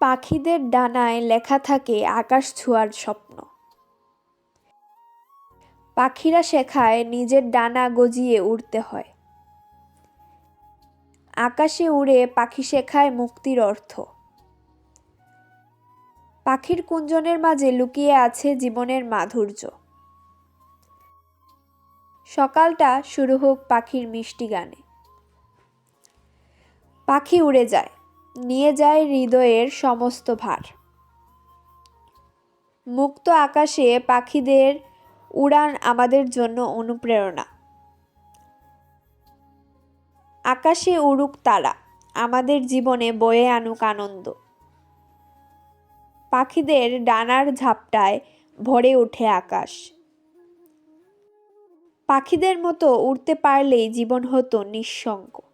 পাখিদের ডানায় লেখা থাকে আকাশ ছোঁয়ার স্বপ্ন। পাখিরা শেখায় নিজের ডানা গজিয়ে উড়তে হয়। আকাশে উড়ে পাখি শেখায় মুক্তির অর্থ। পাখির কুঞ্জনের মাঝে লুকিয়ে আছে জীবনের মাধুর্য। সকালটা শুরু হোক পাখির মিষ্টি গানে। পাখি উড়ে যায়। নিয়ে যায় হৃদয়ের সমস্ত ভার। মুক্ত আকাশে পাখিদের উড়ান আমাদের জন্য অনুপ্রেরণা। আকাশে উড়ুক তারা, আমাদের জীবনে বয়ে আনুক আনন্দ। পাখিদের ডানার ঝাপটায় ভরে ওঠে আকাশ। পাখিদের মতো উড়তে পারলেই জীবন হতো নিঃসঙ্গ।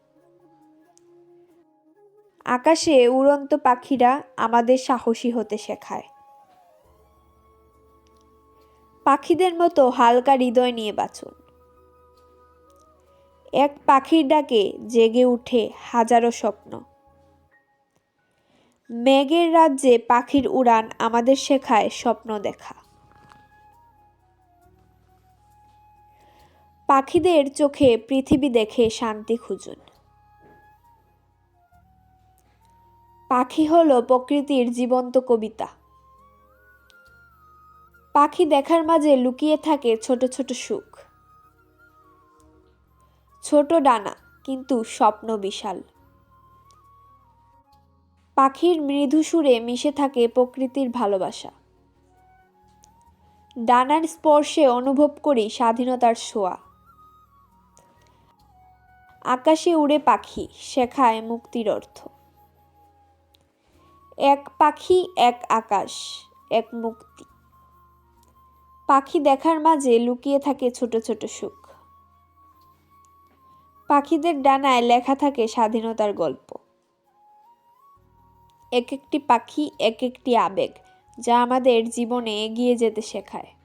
আকাশে উড়ন্ত পাখিরা আমাদের সাহসী হতে শেখায়। পাখিদের মতো হালকা হৃদয় নিয়ে বাঁচুন। এক পাখির ডাকে জেগে উঠে হাজারো স্বপ্ন। মেঘের রাজ্যে পাখির উড়ান আমাদের শেখায় স্বপ্ন দেখা। পাখিদের চোখে পৃথিবী দেখে শান্তি খুঁজুন। পাখি হলো প্রকৃতির জীবন্ত কবিতা। পাখি দেখার মাঝে লুকিয়ে থাকে ছোট ছোট সুখ। ছোট ডানা, কিন্তু স্বপ্ন বিশাল। পাখির মৃদু সুরে মিশে থাকে প্রকৃতির ভালোবাসা। ডানার স্পর্শে অনুভব করি স্বাধীনতার ছোঁয়া। আকাশে উড়ে পাখি, শেখায় মুক্তির অর্থ। এক পাখি, এক আকাশ, এক মুক্তি। পাখি দেখার মাঝে লুকিয়ে থাকে ছোট ছোট সুখ। পাখিদের ডানায় লেখা থাকে স্বাধীনতার গল্প। এক একটি পাখি এক একটি আবেগ, যা আমাদের জীবনে এগিয়ে যেতে শেখায়।